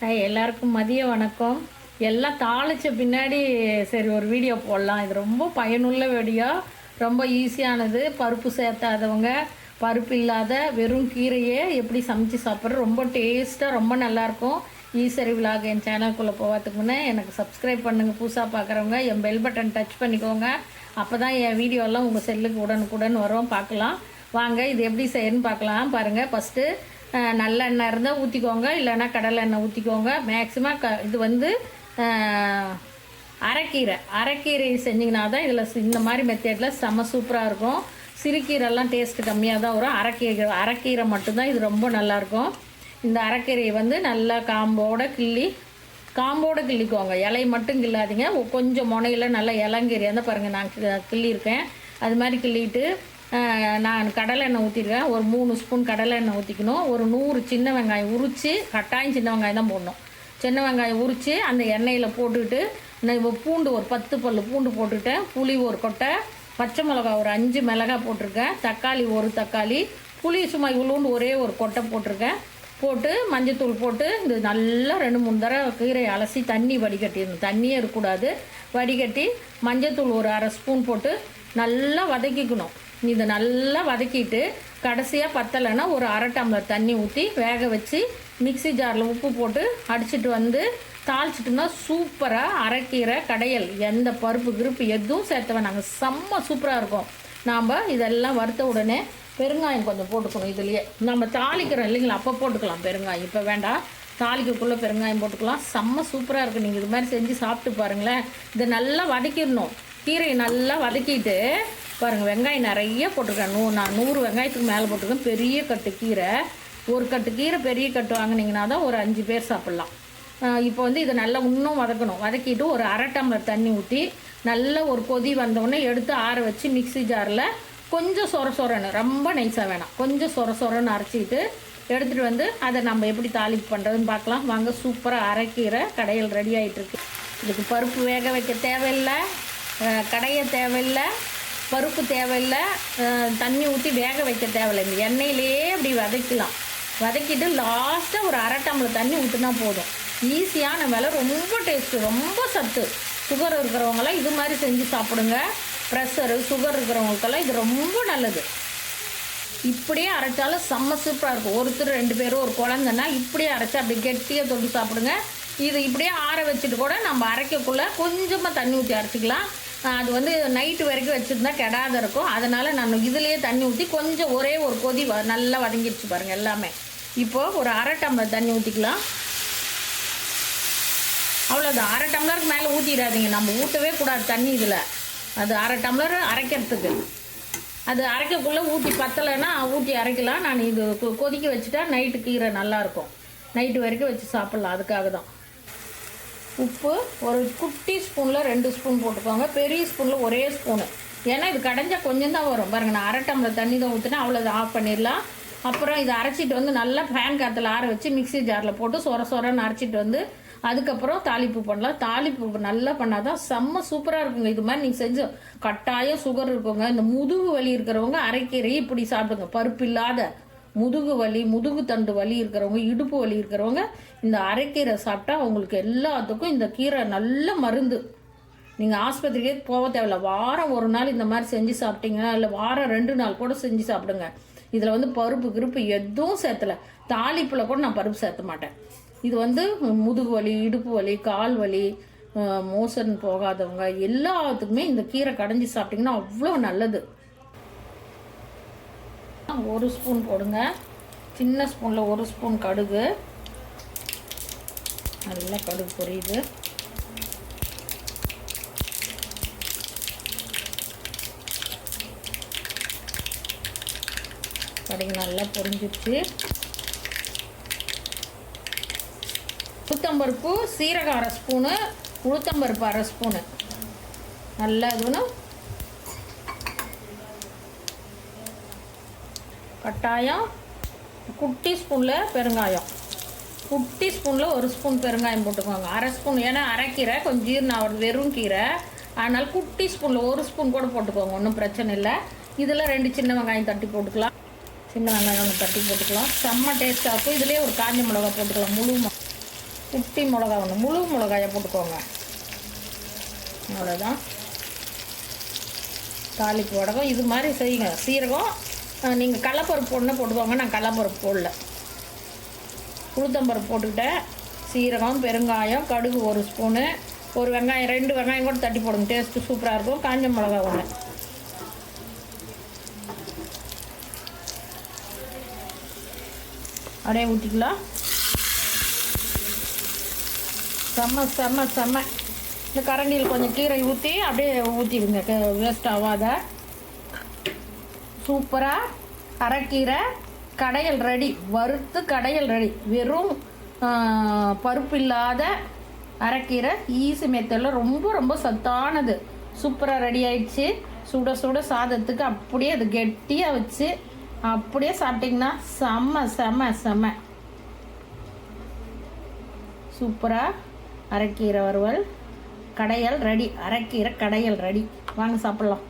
Hi எல்லாருக்கும் மதிய வணக்கம். எல்லாம் தாளிச்ச பின்னாடி சரி ஒரு வீடியோ போடலாம். இது ரொம்ப பயனுள்ள வீடியோ ரொம்ப ஈஸியானது பருப்பு சேர்த்தாதவங்க பருப்பு இல்லாத வெறும் கீரையே எப்படி சமைச்சு சாப்பிட்றது? ரொம்ப டேஸ்ட்டாக ரொம்ப நல்லாயிருக்கும். ஈஸ்வரி விலாக் என் சேனலுக்குள்ளே போகிறதுக்கு முன்னே எனக்கு சப்ஸ்கிரைப் பண்ணுங்கள் புதுசாக பார்க்குறவங்க என் பெல் பட்டன் டச் பண்ணிக்கோங்க. அப்போ தான் என் வீடியோலாம் உங்கள் செல்லுக்கு உடனுக்குடன் வரும். பார்க்கலாம். வாங்க இது எப்படி செய்யணும்னு பார்க்கலாம். பாருங்கள் ஃபஸ்ட்டு நல்லெண்ணெய் இருந்தால் ஊற்றிக்கோங்க இல்லைன்னா கடலை எண்ணெய் ஊற்றிக்கோங்க மேக்ஸிமம் க இது வந்து அரைக்கீரை. அரைக்கீரை செஞ்சிங்கன்னா தான் இதில் இந்த மாதிரி மெத்தேடில் செம்ம சூப்பராக இருக்கும். சிறுகீரைலாம் டேஸ்ட்டு கம்மியாக தான் வரும். அரைக்கீரை அரைக்கீரை மட்டும்தான் இது ரொம்ப நல்லாயிருக்கும் இந்த அரைக்கீரையை வந்து நல்லா காம்போட கிள்ளி காம்போட கிள்ளிக்கோங்க. இலை மட்டும் கிள்ளாதீங்க. கொஞ்சம் முனையில் நல்லா இளங்கீரை இருந்தால் பாருங்கள் நான் கி- கிள்ளியிருக்கேன். அது மாதிரி கிள்ளிட்டு நான் கடலை எண்ணெய் ஊற்றிருக்கேன் ஒரு மூணு ஸ்பூன் கடலை எண்ணெய் ஊற்றிக்கணும் ஒரு நூறு சின்ன வெங்காயம் உரித்து கட்டாயம் சின்ன வெங்காயம் தான் போடணும். சின்ன வெங்காயம் உரித்து அந்த எண்ணெயில் போட்டுக்கிட்டு நான் இப்போ பூண்டு ஒரு பத்து பல்லு பூண்டு போட்டுக்கிட்டேன். புளி ஒரு கொட்டை பச்சை மிளகா ஒரு அஞ்சு மிளகாய் போட்டிருக்கேன். தக்காளி ஒரு தக்காளி புளி சும்மா இவ்வளோண்டு ஒரே ஒரு கொட்டை போட்டிருக்கேன். போட்டு மஞ்சத்தூள் போட்டு இது நல்லா ரெண்டு மூணு தடவை கீரையை அலசி தண்ணி வடிகட்டிடணும். தண்ணியே இருக்கக்கூடாது. வடிகட்டி மஞ்சத்தூள் ஒரு அரை ஸ்பூன் போட்டு நல்லா வதக்கிக்கணும். இதை நல்லா வதக்கிட்டு கடைசியாக பத்தலைன்னா ஒரு அரை டம்ளர் தண்ணி ஊற்றி வேக வச்சு மிக்ஸி ஜாரில் உப்பு போட்டு அடிச்சிட்டு வந்து தாளிச்சிட்டோம்னா சூப்பராக அரைக்கீரை கடையல். எந்த பருப்பு கிருப்பு எதுவும் சேர்த்த வேணாங்க செம்ம சூப்பராக இருக்கும். நாம் இதெல்லாம் வறுத்த உடனே பெருங்காயம் கொஞ்சம் போட்டுக்கணும் இதுலேயே. நம்ம தாளிக்கிறோம் இல்லைங்களா? அப்போ போட்டுக்கலாம். பெருங்காயம். இப்போ வேண்டாம். தாளிக்கக்குள்ளே பெருங்காயம் போட்டுக்கலாம். செம்ம சூப்பராக இருக்குது நீங்கள் இது மாதிரி செஞ்சு சாப்பிட்டு பாருங்களேன். இதை நல்லா வதக்கிடணும். கீரையை நல்லா வதக்கிட்டு பாருங்கள் வெங்காயம் நிறைய போட்டிருக்கேன். நூ நான் நூறு வெங்காயத்துக்கு மேலே போட்டிருக்கேன். பெரிய கட்டு கீரை. ஒரு கட்டு கீரை பெரிய கட்டு வாங்குனீங்கன்னா தான் ஒரு அஞ்சு பேர் சாப்பிட்லாம். இப்போ வந்து இதை நல்லா இன்னும் வதக்கணும். வதக்கிட்டு ஒரு அரை டம்ளர் தண்ணி ஊற்றி நல்லா ஒரு கொதி வந்தோடனே எடுத்து ஆற வச்சு மிக்ஸி ஜாரில் கொஞ்சம் சொர சொரன்னு ரொம்ப நைஸாக வேணாம். கொஞ்சம் சொர சொரன்னு அரைச்சிட்டு எடுத்துகிட்டு வந்து அதை நம்ம எப்படி தாளிப்பு பண்ணுறதுன்னு பார்க்கலாம். வாங்க சூப்பராக அரைக்கீரை கடையில் ரெடி ஆகிட்டுருக்கு இதுக்கு பருப்பு வேக வைக்க தேவையில்லை. கடையை கடைய தேவையில்லை. பருப்பு தேவையில்லை தண்ணி ஊற்றி வேக வைக்க தேவையில்லை. இந்த எண்ணெயிலேயே அப்படி வதக்கலாம். வதக்கிட்டு லாஸ்ட்டாக ஒரு அரை டம்ளர் தண்ணி ஊற்றினா போதும். ஈஸியான வேலை ரொம்ப டேஸ்ட்டு ரொம்ப சத்து. சுகர் இருக்கிறவங்களாம் இது மாதிரி செஞ்சு சாப்பிடுங்க. ப்ரெஷரு சுகர் இருக்கிறவங்களுக்கெல்லாம் இது ரொம்ப நல்லது. இப்படியே அரைச்சாலும் செம்ம சூப்பராக இருக்கும். ஒருத்தர் ரெண்டு பேரும் ஒரு குழந்தைன்னா இப்படியே அரைச்சா அப்படி கெட்டியாக தொட்டு சாப்பிடுங்க. இது இப்படியே ஆற வச்சுட்டு கூட நம்ம அரைக்கக்குள்ளே கொஞ்சமாக தண்ணி ஊற்றி அரைச்சிக்கலாம். அது வந்து நைட்டு வரைக்கும் வச்சுருந்தா கெடாத இருக்கும். அதனால் நான் இதுலேயே தண்ணி ஊற்றி கொஞ்சம் ஒரே ஒரு கொதி வ- நல்லா வதங்கிடுச்சு பாருங்கள் எல்லாமே. இப்போது ஒரு அரை டம்ளர் தண்ணி ஊற்றிக்கலாம் அவ்வளோதான் அரை டம்ளருக்கு மேலே ஊற்றிடாதீங்க நம்ம ஊற்றவே கூடாது தண்ணி இதில். அது அரை டம்ளர் அரைக்கிறதுக்கு. அது அரைக்கக்குள்ளே ஊற்றி பத்தலைன்னா ஊற்றி அரைக்கலாம். நான் இது கொ- கொதிக்க வச்சுட்டா நைட்டு கீரை நல்லாயிருக்கும் நைட்டு வரைக்கும் வச்சு சாப்பிட்லாம். அதுக்காக தான் உப்பு ஒரு குட்டி ஸ்பூனில் ரெண்டு ஸ்பூன் போட்டுக்கோங்க. பெரிய ஸ்பூனில் ஒரே ஸ்பூனு. ஏன்னா இது கடைஞ்சால் கொஞ்சம் தான் வரும். பாருங்கள் நான் அரை டம்ளர் தண்ணி தான் ஊற்றினா அவ்வளோ ஆஃப் பண்ணிடலாம். அப்புறம் இதை அரைச்சிட்டு வந்து நல்லா ஃபேன் காற்றுல ஆற வச்சு மிக்ஸி ஜாரில் போட்டு சொர சொரன்னு அரைச்சிட்டு வந்து அதுக்கப்புறம் தாளிப்பு பண்ணலாம். தாளிப்பு நல்லா பண்ணால் தான் செம்ம சூப்பராக இருக்குங்க. இது மாதிரி நீங்கள் செஞ்சு கட்டாயம் சுகர் இருக்குங்க. இந்த முதுகு வலி இருக்கிறவங்க அரைக்கீரை இப்படி சாப்பிடுங்க. பருப்பு இல்லாத முதுகு வலி முதுகு தண்டு வலி இருக்கிறவங்க இடுப்பு வலி இருக்கிறவங்க இந்த அரைக்கீரை சாப்பிட்டா அவங்களுக்கு எல்லாத்துக்கும் இந்த கீரை நல்ல மருந்து. நீங்கள் ஆஸ்பத்திரிக்கே போக தேவையில்ல. வாரம் ஒரு நாள் இந்த மாதிரி செஞ்சு சாப்பிட்டீங்கன்னா இல்லை வாரம் ரெண்டு நாள் கூட செஞ்சு சாப்பிடுங்க. இதில் வந்து பருப்பு கிருப்பு எதுவும் சேர்த்தல. தாளிப்பில் கூட நான் பருப்பு சேர்த்த மாட்டேன். இது வந்து முதுகு வலி இடுப்பு வலி கால் வலி மோசன் போகாதவங்க எல்லாத்துக்குமே இந்த கீரை கடைஞ்சி சாப்பிட்டிங்கன்னா அவ்வளோ நல்லது. ஒரு ஸ்பூன் போடுங்க. சின்ன ஸ்பூனில் ஒரு ஸ்பூன் கடுகு. நல்லா கடுகு பொரியுது. கடுகு நல்லா பொரிஞ்சிச்சு உளுத்தம்பருப்பு சீரகம் அரை ஸ்பூனு உளுத்தம்பருப்பு அரை ஸ்பூனு. நல்லா இதுன்னு கட்டாயம் குட்டி ஸ்பூனில் பெருங்காயம். குட்டி ஸ்பூனில் ஒரு ஸ்பூன் பெருங்காயம் போட்டுக்கோங்க. அரை ஸ்பூன் ஏன்னா அரைக்கீரை கொஞ்சம் ஜீரணம் ஆகிறது வெறும் கீரை. அதனால் குட்டி ஸ்பூனில் ஒரு ஸ்பூன் கூட போட்டுக்கோங்க ஒன்றும் பிரச்சனை இல்லை. இதில் ரெண்டு சின்ன வெங்காயம் தட்டி போட்டுக்கலாம். சின்ன வெங்காயம் ஒன்று தட்டி போட்டுக்கலாம். செம்ம டேஸ்ட்டாக இருக்கும். இதுலேயே ஒரு காஞ்ச மிளகா போட்டுக்கலாம். முழு குட்டி மிளகா ஒன்று முழு மிளகாயை போட்டுக்கோங்க. அவ்வளோதான் தாளிப்பு வடகம் இது மாதிரி செய்யுங்க. சீரகம் நீங்கள் கடலப்பருப்பு ஒன்று போட்டுக்கோங்க. நான் கடலப்பருப்பு போடல. உளுத்தம்பருப்பு போட்டுக்கிட்டேன். சீரகம் பெருங்காயம் கடுகு ஒரு ஸ்பூனு. ஒரு வெங்காயம் ரெண்டு வெங்காயம் கூட தட்டி போடுங்க. டேஸ்ட்டு சூப்பராக இருக்கும். காஞ்ச மிளகா ஒன்று அப்படியே ஊற்றிக்கலாம் செம்ம செம்ம செம்ம. இந்த கரண்டியில் கொஞ்சம் கீரை ஊற்றி அப்படியே ஊற்றிடுங்க வேஸ்ட் ஆகாத. சூப்பராக அரைக்கீரை கடையல் ரெடி. வறுத்து கடையல் ரெடி. வெறும் பருப்பு இல்லாத அரைக்கீரை ஈஸி மெத்தடில் ரொம்ப ரொம்ப சத்தானது. சூப்பராக ரெடி ஆயிடுச்சு. சுட சுட சாதத்துக்கு அப்படியே அது கெட்டியாக வச்சு அப்படியே சாப்பிட்டிங்கன்னா செம்ம செம்ம செம்ம சூப்பராக அரைக்கீரை வறுவல் கடையல் ரெடி. அரைக்கீரை கடையல் ரெடி. வாங்க சாப்பிட்லாம்.